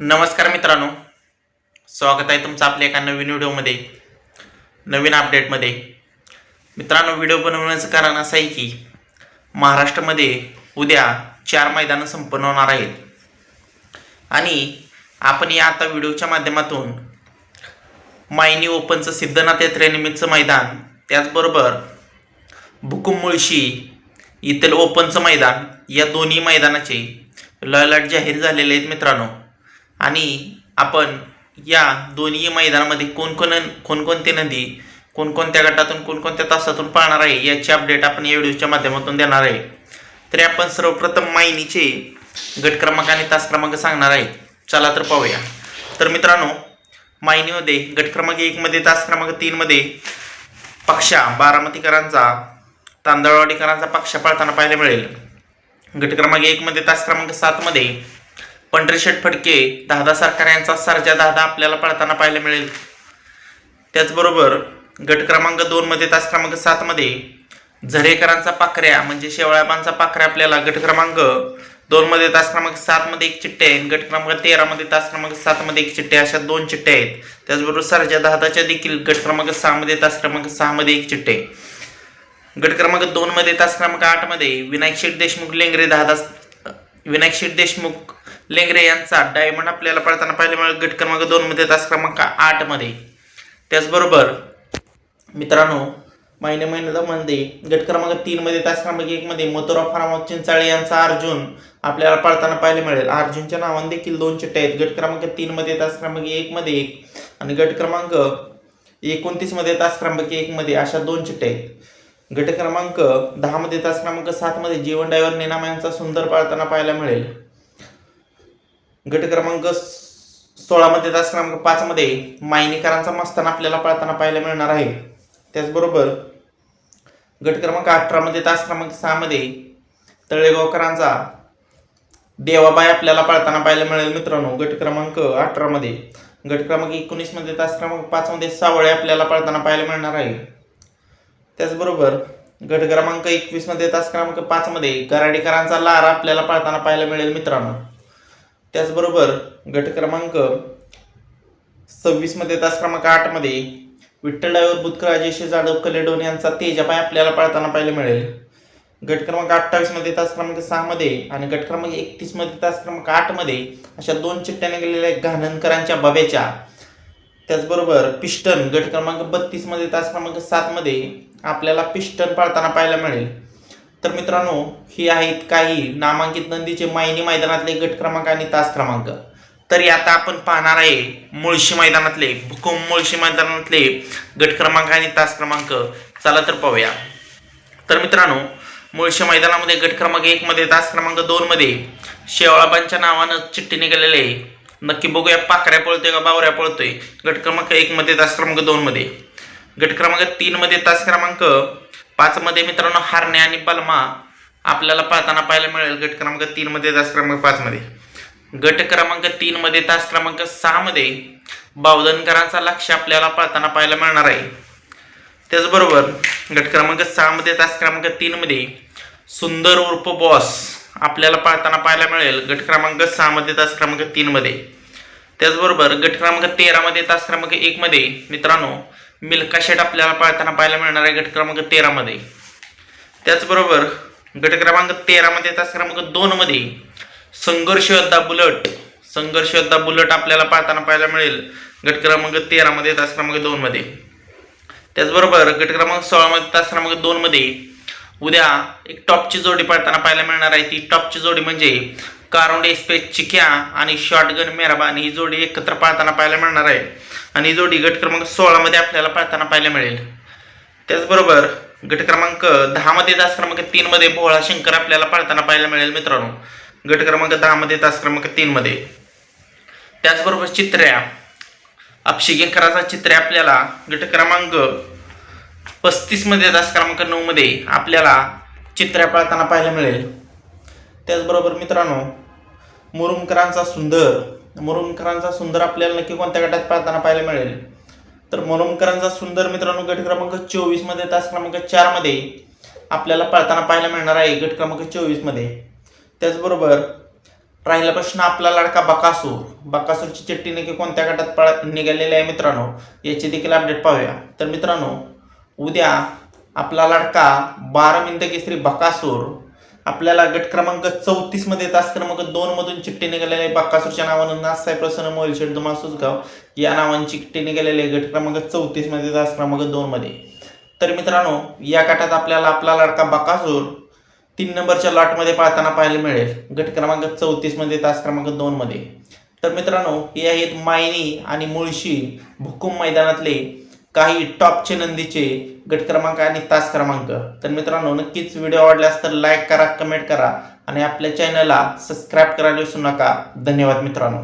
नमस्कार मित्रांनो. स्वागत आहे तुमचं आपल्या एका नवीन व्हिडिओमध्ये नवीन अपडेटमध्ये. मित्रांनो व्हिडिओ बनवण्याचं कारण असं आहे की महाराष्ट्रामध्ये उद्या चार मैदानं संपन्न होणार आहेत. आणि आपण या आता व्हिडिओच्या माध्यमातून मायनी ओपनचं सिद्धनाथ यात्रेनिमित्तचं मैदान त्याचबरोबर भुकुम मुळशी येथील ओपनचं मैदान या दोन्ही मैदानाचे लॉयलाट जाहीर झालेले आहेत मित्रांनो. आणि आपण या दोन्ही मैदानामध्ये कोणकोण कोणकोणते नदी कोणकोणत्या गटातून कोणकोणत्या तासातून पाहणार आहे याची अपडेट आपण या व्हिडिओच्या माध्यमातून देणार आहे. तरी आपण सर्वप्रथम मायनीचे गट क्रमांक आणि तास क्रमांक सांगणार आहे. चला तर पाहूया. तर मित्रांनो मायनीमध्ये गट क्रमांक एकमध्ये तास क्रमांक तीनमध्ये पक्षा बारामतीकरांचा तांदळवाडीकरांचा पक्षा पाळताना पाहायला मिळेल. गट क्रमांक एकमध्ये तास क्रमांक सातमध्ये पंढरीशेठ फडके दादा सरकार यांचा सर्जा दादा आपल्याला पळताना पाहायला मिळेल. त्याचबरोबर गट क्रमांक दोनमध्ये तास क्रमांक सातमध्ये झरेकरांचा पाखऱ्या म्हणजे शेवाळाबांचा पाखऱ्या आपल्याला गट क्रमांक दोनमध्ये तास क्रमांक सातमध्ये एक चिठ्ठे आहे गट क्रमांक तेरामध्ये तास क्रमांक सातमध्ये एक चिठ्ठे अशा दोन चिठ्ठे आहेत. त्याचबरोबर सरजा दहादाच्या देखील गट क्रमांक सहामध्ये तास क्रमांक सहामध्ये एक चिठ्ठे गट क्रमांक दोनमध्ये तास क्रमांक आठमध्ये विनायक शेठ देशमुख लेंगरे दहा विनायक शेठ देशमुख लेंगरे यांचा डायमंड आपल्याला पळताना पाहायला मिळेल गट क्रमांक दोनमध्ये तास क्रमांक आठमध्ये त्याचबरोबर मित्रांनो महिने महिन्यामध्ये गट क्रमांक तीनमध्ये तास क्रमांक एकमध्ये मथुरा फार्म चिंचाळे यांचा अर्जुन आपल्याला पळताना पाहायला मिळेल. अर्जुनच्या नावाने देखील दोन चिट्टे आहेत. गट क्रमांक तीनमध्ये तास क्रमांक एकमध्ये एक आणि गट क्रमांक एकोणतीसमध्ये तास क्रमांक एकमध्ये अशा दोन चिट्टे आहेत. गट क्रमांक दहामध्ये तास क्रमांक सातमध्ये जीवन डायव्हर निनाम यांचा सुंदर पाळताना पाहायला मिळेल. गट क्रमांक सोळामध्ये तास क्रमांक पाचमध्ये मायनीकरांचा मस्तान आपल्याला पाळताना पाहायला मिळणार आहे. त्याचबरोबर गट क्रमांक अठरामध्ये तास क्रमांक सहामध्ये तळेगावकरांचा देवाबाई आपल्याला पाळताना पाहायला मिळेल मित्रांनो गट क्रमांक अठरामध्ये गट क्रमांक एकोणीसमध्ये तास क्रमांक पाचमध्ये सावळे आपल्याला पाळताना पाहायला मिळणार आहे. त्याचबरोबर गट क्रमांक एकवीसमध्ये तास क्रमांक पाचमध्ये गराडेकरांचा लारा आपल्याला पाळताना पाहायला मिळेल मित्रांनो. त्याचबरोबर गट क्रमांक सव्वीसमध्ये तास क्रमांक आठमध्ये विठ्ठल डायवर बुतकर अजयशी जाधव कलेडोन यांचा तेजापाय आपल्याला पाळताना पाहायला मिळेल. गट क्रमांक अठ्ठावीसमध्ये तास क्रमांक सहामध्ये आणि गट क्रमांक एकतीसमध्ये तास क्रमांक आठमध्ये अशा दोन चिठ्ठ्याने गेलेल्या घाणनकरांच्या बाब्याच्या त्याचबरोबर पिस्टन गट क्रमांक बत्तीसमध्ये तास क्रमांक सातमध्ये आपल्याला पिस्टन पाळताना पाहायला मिळेल. तर मित्रांनो ही आहेत काही नामांकित नंदीचे मायनी मैदानातले गट क्रमांक आणि तास क्रमांक. तरी आता आपण पाहणार आहे मुळशी मैदानातले भूकुम मुळशी मैदानातले गट क्रमांक आणि तास क्रमांक. चला तर पाहूया. तर मित्रांनो मुळशी मैदानामध्ये गट क्रमांक एकमध्ये तास क्रमांक दोनमध्ये शेवाळाबांच्या नावानं चिठ्ठी निघालेली आहे. नक्की बघूया पाकऱ्या पळतोय का बावऱ्या पळतोय. गट क्रमांक एकमध्ये तास क्रमांक दोनमध्ये गट क्रमांक तीनमध्ये तास क्रमांक पाचमध्ये मित्रांनो हारणे आणि पलमा आपल्याला पाळताना पाहायला मिळेल. गट क्रमांक तीनमध्ये तास क्रमांक पाचमध्ये. गट क्रमांक तीनमध्ये तास क्रमांक सहामध्ये बावधनकरांचा लक्ष आपल्याला पाळताना पाहायला मिळणार आहे. त्याचबरोबर गट क्रमांक सहामध्ये तास क्रमांक तीनमध्ये सुंदर उर्फ बॉस आपल्याला पाळताना पाहायला मिळेल. गट क्रमांक सहामध्ये तास क्रमांक तीनमध्ये. त्याचबरोबर गट क्रमांक तेरामध्ये तास क्रमांक एकमध्ये मित्रांनो मिल्का शेट आपल्याला पाळताना पाहायला मिळणार आहे गट क्रमांक तेरामध्ये त्याचबरोबर गट क्रमांक तेरामध्ये तास क्रमांक दोनमध्ये संघर्ष योद्धा बुलट. संघर्ष योद्धा बुलट आपल्याला पाहताना पाहायला मिळेल. गट क्रमांक तेरामध्ये तास क्रमांक दोनमध्ये त्याचबरोबर गट क्रमांक सोळामध्ये तास क्रमांक दोनमध्ये उद्या एक टॉपची जोडी पाळताना पाहायला मिळणार आहे. ती टॉपची जोडी म्हणजे कारोंडे स्पेस चिक्या आणि शॉटगन मेहरबान ही जोडी एकत्र पाळताना पाहायला मिळणार आहे. आणि जोडी गट क्रमांक सोळामध्ये आपल्याला पाळताना पाहायला मिळेल. त्याचबरोबर गट क्रमांक दहामध्ये तास क्रमांक तीनमध्ये भोळा शंकर आपल्याला पाळताना पाहायला मिळेल मित्रांनो. गट क्रमांक दहामध्ये तास क्रमांक तीनमध्ये त्याचबरोबर चित्र्या. अपशिगेकराचा चित्र्या आपल्याला गट क्रमांक पस्तीसमध्ये तास क्रमांक नऊमध्ये आपल्याला चित्र्या पाळताना पाहायला मिळेल. त्याचबरोबर मित्रांनो मुरुमकरांचा सुंदर मुरुमकरांचा सुंदर आपल्याला नक्की कोणत्या गटात पाहताना पाहायला मिळेल? तर मुरुमकरांचा सुंदर मित्रांनो गट क्रमांक चोवीसमध्ये तास क्रमांक चारमध्ये आपल्याला पाळताना पाहायला मिळणार आहे गट क्रमांक चोवीसमध्ये त्याचबरोबर राहिला प्रश्न आपला लाडका बकासूर. बकासूरची चट्टी नक्की कोणत्या गटात पळ निघालेली आहे मित्रांनो? याची देखील अपडेट पाहूया. तर मित्रांनो उद्या आपला लाडका बारा मिनिटं केसरी बकासूर आपल्याला गट क्रमांक चौतीसमध्ये तास क्रमांक दोन मधून चिठ्ठी निघालेली आहे नावानं नासाहेब प्रसन्न मोहिल शेठ या नावांची चिठ्ठी निघालेली आहे गट क्रमांक चौतीसमध्ये तास क्रमांक दोन मध्ये. तर मित्रांनो या गटात आपल्याला आपला लाडका बाकासूर तीन नंबरच्या लॉटमध्ये पाळताना पाहायला मिळेल. गट क्रमांक चौतीसमध्ये तास क्रमांक दोन मध्ये. तर मित्रांनो हे आहेत मायनी आणि मुळशी भुकुम मैदानातले काही टॉपचे नंदीचे गट क्रमांक आणि तास क्रमांक. तर मित्रांनो नक्कीच व्हिडिओ आवडल्यास तर लाईक करा कमेंट करा आणि आपल्या चॅनलला सबस्क्राईब करायला विसरू नका. धन्यवाद मित्रांनो.